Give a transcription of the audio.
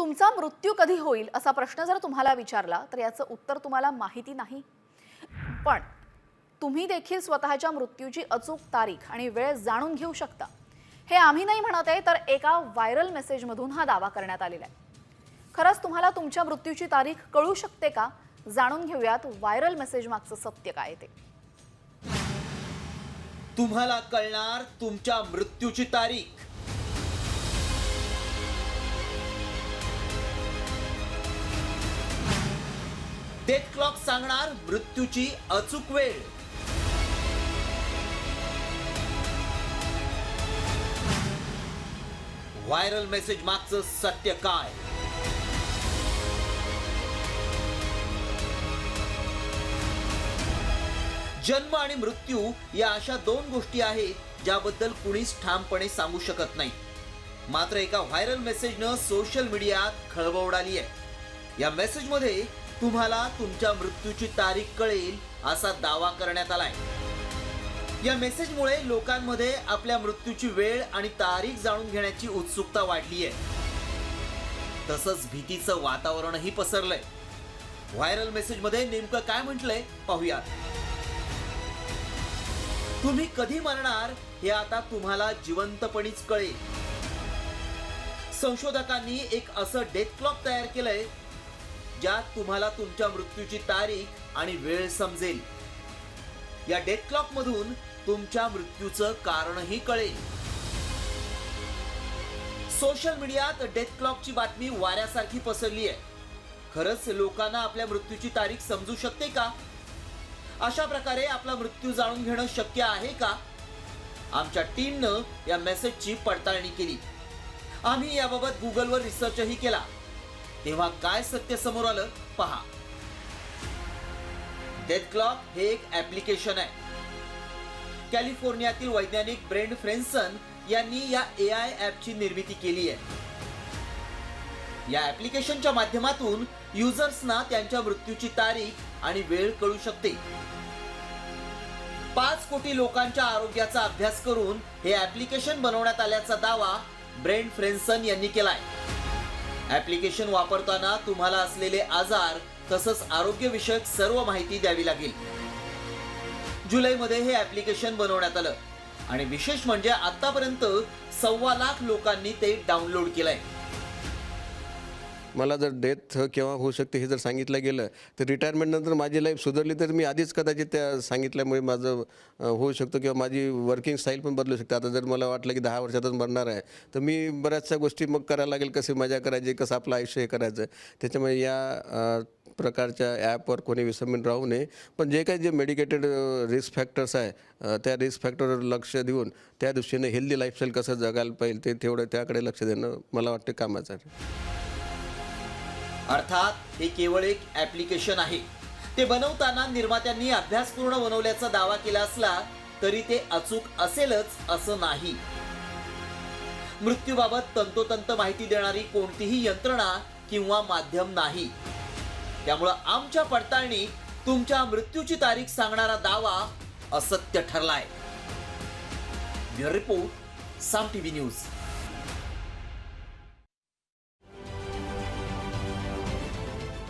तुमचा मृत्यू कधी होईल असा प्रश्न जर तुम्हाला विचारला तर याचं उत्तर तुम्हाला माहिती नाही. पण तुम्ही देखील स्वतःच्या मृत्यूची अचूक तारीख आणि वेळ जाणून घेऊ शकता. हे आम्ही नाही म्हणत आहे तर एका व्हायरल मेसेजमधून हा दावा करण्यात आलेला आहे. खरंच तुम्हाला तुमच्या मृत्यूची तारीख कळू शकते का? जाणून घेऊयात व्हायरल मेसेज मागचं सत्य काय ते. तुम्हाला कळणार तुमच्या मृत्यूची तारीख. डेथ क्लॉक सांगणार मृत्यूची अचूक वेळ. व्हायरल मेसेज मागचं सत्य काय? जन्म आणि मृत्यू या अशा दोन गोष्टी आहेत ज्याबद्दल कुणीच ठामपणे सांगू शकत नाही. मात्र एका व्हायरल मेसेजनं सोशल मीडियात खळबळ उडाली आहे. या मेसेजमध्ये तुम्हाला तुमच्या मृत्यूची तारीख कळेल असा दावा करण्यात आलाय. या मेसेजमुळे लोकांमध्ये आपल्या मृत्यूची वेळ आणि तारीख जाणून घेण्याची उत्सुकता वाढली आहे तसंच भीतीचं वातावरणही पसरलंय. व्हायरल मेसेजमध्ये नेमकं काय म्हटलंय पाहूयात. तुम्ही कधी मरणार हे आता तुम्हाला जिवंतपणीच कळेल. संशोधकांनी एक असं डेथ क्लॉक तयार केलंय ज्यात तुम्हाला तुमच्या मृत्यूची तारीख आणि वेळ समजेल. या डेथ क्लॉक मधून तुमच्या मृत्यूचं कारणही कळेल. सोशल मीडियात डेथ क्लॉकची बातमी वाऱ्यासारखी पसरली आहे. खरंच लोकांना आपल्या मृत्यूची तारीख समजू शकते का? अशा प्रकारे आपला मृत्यू जाणून घेणं शक्य आहे का? आमच्या टीमनं या मेसेजची पडताळणी केली. आम्ही याबाबत गुगलवर रिसर्चही केला. तेव्हा काय सत्य समोर आलं? पहा. डेथ क्लॉक हे एक ऍप्लिकेशन आहे. कॅलिफोर्नियातील वैज्ञानिक ब्रेंड फ्रेन्सन यांनी या ए आय ॲपची निर्मिती केली आहे. या ऍप्लिकेशनच्या माध्यमातून युजर्सना त्यांच्या मृत्यूची तारीख आणि वेळ कळू शकते. पाच कोटी लोकांच्या आरोग्याचा अभ्यास करून हे ऍप्लिकेशन बनवण्यात आल्याचा दावा ब्रेंड फ्रेन्सन यांनी केलाय. ऍप्लिकेशन वापरताना तुम्हाला असलेले आजार तसंच आरोग्यविषयक सर्व माहिती द्यावी लागेल. जुलैमध्ये हे ऍप्लिकेशन बनवण्यात आलं. आणि विशेष म्हणजे आतापर्यंत सव्वा लाख लोकांनी ते डाउनलोड केलंय. मला जर डेथ केव्हा होऊ शकते हे जर सांगितलं गेलं तर रिटायरमेंटनंतर माझी लाईफ सुधारली तर मी आधीच कदाचित त्या सांगितल्यामुळे माझं होऊ शकतं किंवा माझी वर्किंग स्टाईल पण बदलू शकते. आता जर मला वाटलं की दहा वर्षातच मरणार आहे तर मी बऱ्याचशा गोष्टी मग करायला लागेल. कशी मजा करायची कसं आपलं आयुष्य हे करायचं त्याच्यामुळे या प्रकारच्या ॲपवर कोणी विसंबून राहू नये. पण जे काही जे मेडिकेटेड रिस्क फॅक्टर्स आहे त्या रिस्क फॅक्टरवर लक्ष देऊन त्या दृष्टीने हेल्दी लाईफस्टाईल कसं जगायला पाहिजे ते तेवढं त्याकडे लक्ष देणं मला वाटतं कामाचं आहे. अर्थात हे केवळ एक ऍप्लिकेशन आहे. ते बनवताना निर्मात्यांनी अभ्यासपूर्ण बनवल्याचा दावा केला असला तरी ते अचूक असेलच असं नाही. मृत्यूबाबत तंतोतंत माहिती देणारी कोणतीही यंत्रणा किंवा माध्यम नाही. त्यामुळं आमच्या पडताळणी तुमच्या मृत्यूची तारीख सांगणारा दावा असत्य ठरलाय. Report Saam TV news.